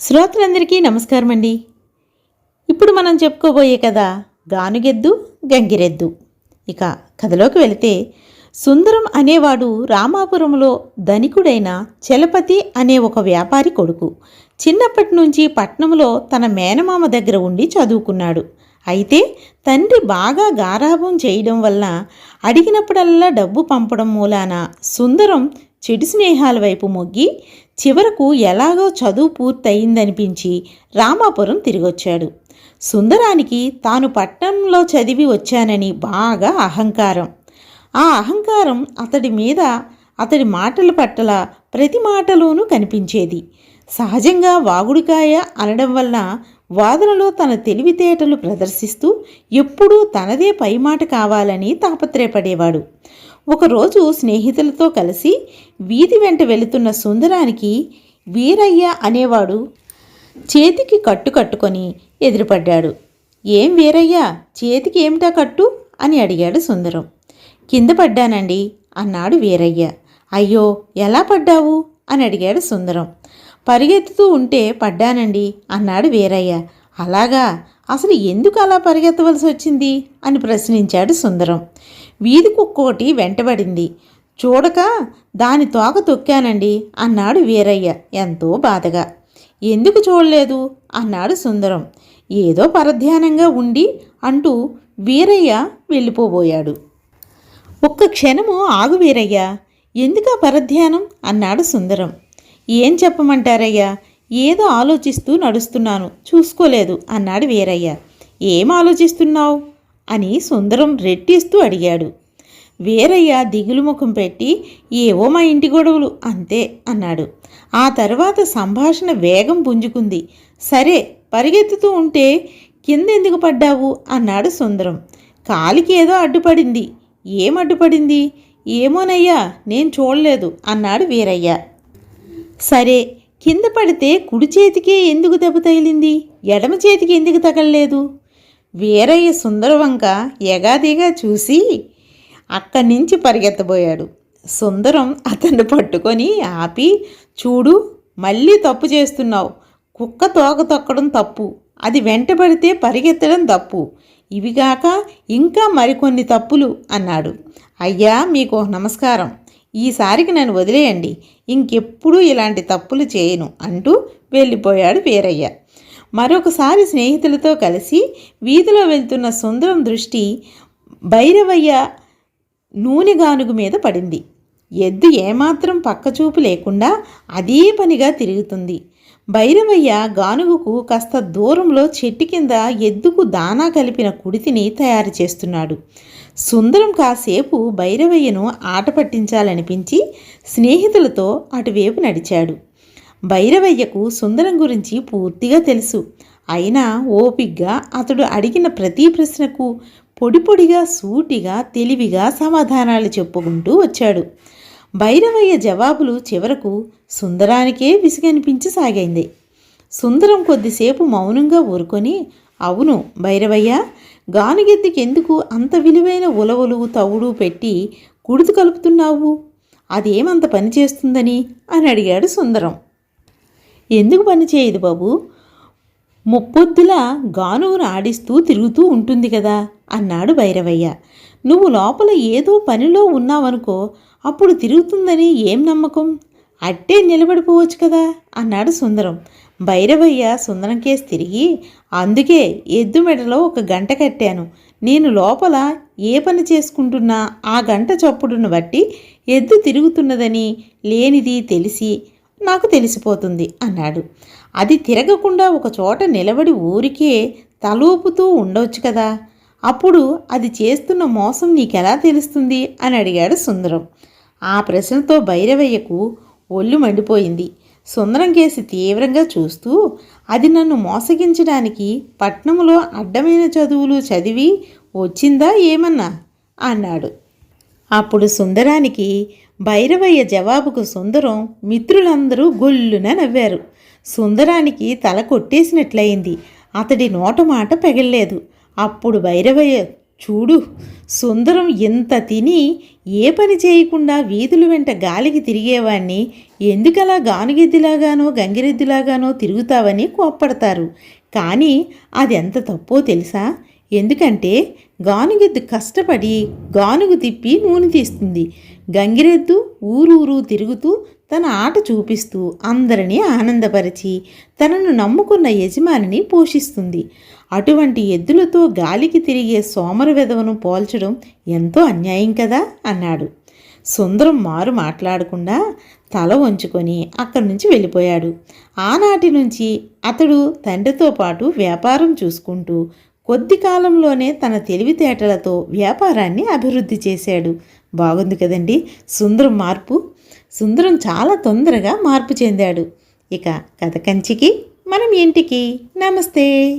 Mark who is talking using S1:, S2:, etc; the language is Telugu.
S1: శ్రోతలందరికీ నమస్కారం అండి ఇప్పుడు మనం చెప్పుకోబోయే కథ గానుగెద్దు గంగిరెద్దు. ఇక కథలోకి వెళితే సుందరం అనేవాడు రామాపురంలో ధనికుడైన చలపతి అనే ఒక వ్యాపారి కొడుకు. చిన్నప్పటి నుంచి పట్నంలో తన మేనమామ దగ్గర ఉండి చదువుకున్నాడు. అయితే తండ్రి బాగా గారాభం చేయడం వల్ల అడిగినప్పుడల్లా డబ్బు పంపడం మూలాన సుందరం చెడు స్నేహాల వైపు మొగ్గి చివరకు ఎలాగో చదువు పూర్తయిందనిపించి రామాపురం తిరిగొచ్చాడు. సుందరానికి తాను పట్టణంలో చదివి వచ్చానని బాగా అహంకారం. ఆ అహంకారం అతడి మీద అతడి మాటల పట్ల ప్రతి మాటలోనూ కనిపించేది. సహజంగా వాగుడికాయ అనడం వల్ల వాదనలో తన తెలివితేటలు ప్రదర్శిస్తూ ఎప్పుడూ తనదే పైమాట కావాలని తాపత్రయపడేవాడు. ఒకరోజు స్నేహితులతో కలిసి వీధి వెంట వెళుతున్న సుందరానికి వీరయ్య అనేవాడు చేతికి కట్టు కట్టుకొని ఎదురుపడ్డాడు. ఏం వీరయ్య చేతికి ఏమిటా కట్టు? అని అడిగాడు సుందరం. కింద పడ్డానండి అన్నాడు వీరయ్య. అయ్యో ఎలా పడ్డావు? అని అడిగాడు సుందరం. పరిగెత్తుతూ ఉంటే పడ్డానండి అన్నాడు వీరయ్య. అలాగా అసలు ఎందుకు అలా పరిగెత్తవలసి వచ్చింది? అని ప్రశ్నించాడు సుందరం. వీధి కుక్కోటి వెంటబడింది. చూడక దాని తోక తొక్కానండి అన్నాడు వీరయ్య ఎంతో బాధగా. ఎందుకు చూడలేదు? అన్నాడు సుందరం. ఏదో పరధ్యానంగా ఉండి అంటూ వీరయ్య వెళ్ళిపోబోయాడు. ఒక్క క్షణము ఆగు వీరయ్య. ఎందుకా పరధ్యానం? అన్నాడు సుందరం. ఏం చెప్పమంటారయ్యా? ఏదో ఆలోచిస్తూ నడుస్తున్నాను. చూసుకోలేదు అన్నాడు వీరయ్య. ఏం ఆలోచిస్తున్నావు? అని సుందరం రెట్టిస్తూ అడిగాడు. వీరయ్య దిగులు ముఖం పెట్టి ఏవో మా ఇంటి గొడవలు అంతే అన్నాడు. ఆ తర్వాత సంభాషణ వేగం పుంజుకుంది. సరే పరిగెత్తుతూ ఉంటే కింద ఎందుకు పడ్డావు? అన్నాడు సుందరం. కాలికి ఏదో అడ్డుపడింది. ఏం అడ్డుపడింది? ఏమోనయ్యా నేను చూడలేదు అన్నాడు వీరయ్య. సరే కింద పడితే కుడి చేతికే ఎందుకు దెబ్బ తగిలింది? ఎడమ చేతికి ఎందుకు తగలలేదు? వీరయ్య సుందరవంక ఎగాదిగా చూసి అక్కడి నుంచి పరిగెత్తబోయాడు. సుందరం అతన్ని పట్టుకొని ఆపి చూడు మళ్ళీ తప్పు చేస్తున్నావు. కుక్క తోక తొక్కడం తప్పు. అది వెంటబడితే పరిగెత్తడం తప్పు. ఇవిగాక ఇంకా మరికొన్ని తప్పులు అన్నాడు. అయ్యా మీకు నమస్కారం. ఈసారికి నన్ను వదిలేయండి. ఇంకెప్పుడూ ఇలాంటి తప్పులు చేయను అంటూ వెళ్ళిపోయాడు వీరయ్య. మరొకసారి స్నేహితులతో కలిసి వీధిలో వెళ్తున్న సుందరం దృష్టి భైరవయ్య నూనె గానుగు మీద పడింది. ఎద్దు ఏమాత్రం పక్కచూపు లేకుండా అదే పనిగా తిరుగుతుంది. భైరవయ్య గానుగుకు కాస్త దూరంలో చెట్టు కింద ఎద్దుకు దానా కలిపిన కుడితిని తయారు చేస్తున్నాడు. సుందరం కాసేపు భైరవయ్యను ఆట పట్టించాలనిపించి స్నేహితులతో అటువైపు నడిచాడు. భైరవయ్యకు సుందరం గురించి పూర్తిగా తెలుసు. అయినా ఓపిగ్గా అతడు అడిగిన ప్రతి ప్రశ్నకు పొడి పొడిగా సూటిగా తెలివిగా సమాధానాలు చెప్పుకుంటూ వచ్చాడు. భైరవయ్య జవాబులు చివరకు సుందరానికే విసిగనిపించసాగింది సుందరం కొద్దిసేపు మౌనంగా ఊరుకొని అవును భైరవయ్య గానుగెద్దుకెందుకు అంత విలువైన ఉలవలు తవుడు పెట్టి కుడుతు కలుపుతున్నావు? అదేమంత పని చేస్తుందని? అని అడిగాడు సుందరం. ఎందుకు పని చేయదు బాబు? ముప్పొద్దుల గానుగును ఆడిస్తూ తిరుగుతూ ఉంటుంది కదా అన్నాడు భైరవయ్య. నువ్వు లోపల ఏదో పనిలో ఉన్నావనుకో అప్పుడు తిరుగుతుందని ఏం నమ్మకం? అట్టే నిలబడిపోవచ్చు కదా అన్నాడు సుందరం. భైరవయ్య సుందరం కేసు తిరిగి అందుకే ఎద్దు మెడలో ఒక గంట కట్టాను. నేను లోపల ఏ పని చేసుకుంటున్నా ఆ గంట చప్పుడును బట్టి ఎద్దు తిరుగుతున్నదని లేనిది తెలిసి నాకు తెలిసిపోతుంది అన్నాడు. అది తిరగకుండా ఒక చోట నిలబడి ఊరికే తలూపుతూ ఉండవచ్చు కదా. అప్పుడు అది చేస్తున్న మోసం నీకెలా తెలుస్తుంది? అని అడిగాడు సుందరం. ఆ ప్రశ్నతో భైరవయ్యకు ఒళ్ళు మండిపోయింది. సుందరం కేసి తీవ్రంగా చూస్తూ అది నన్ను మోసగించడానికి పట్నంలో అడ్డమైన చదువులు చదివి వచ్చిందా ఏమన్నా? అన్నాడు. అప్పుడు సుందరానికి భైరవయ్య జవాబుకు సుందరం మిత్రులందరూ గొల్లున నవ్వారు. సుందరానికి తల కొట్టేసినట్లయింది. అతడి నోట మాట పెగల్లేదు. అప్పుడు భైరవయ్య చూడు సుందరం ఇంత తిని ఏ పని చేయకుండా వీధుల వెంట గాలికి తిరిగేవాణ్ణి ఎందుకలా గానుగెద్దిలాగానో గంగిరెద్దులాగానో తిరుగుతావని కోప్పడతారు. కానీ అది ఎంత తప్పో తెలుసా? ఎందుకంటే గానుగెద్దు కష్టపడి గానుగు తిప్పి నూనె తీస్తుంది. గంగిరెద్దు ఊరూరు తిరుగుతూ తన ఆట చూపిస్తూ అందరినీ ఆనందపరిచి తనను నమ్ముకున్న యజమానిని పోషిస్తుంది. అటువంటి ఎద్దులతో గాలికి తిరిగే సోమర వెధవను పోల్చడం ఎంతో అన్యాయం కదా అన్నాడు. సుందరం మారు మాట్లాడకుండా తల వంచుకొని అక్కడి నుంచి వెళ్ళిపోయాడు. ఆనాటి నుంచి అతడు తండ్రితో పాటు వ్యాపారం చూసుకుంటూ కొద్ది కాలంలోనే తన తెలివితేటలతో వ్యాపారాన్ని అభివృద్ధి చేశాడు. బాగుంది కదండి? సుందరం మార్పు. సుందరం చాలా తొందరగా మార్పు చెందాడు. ఇక కథ కంచికి మనం ఇంటికి. నమస్తే.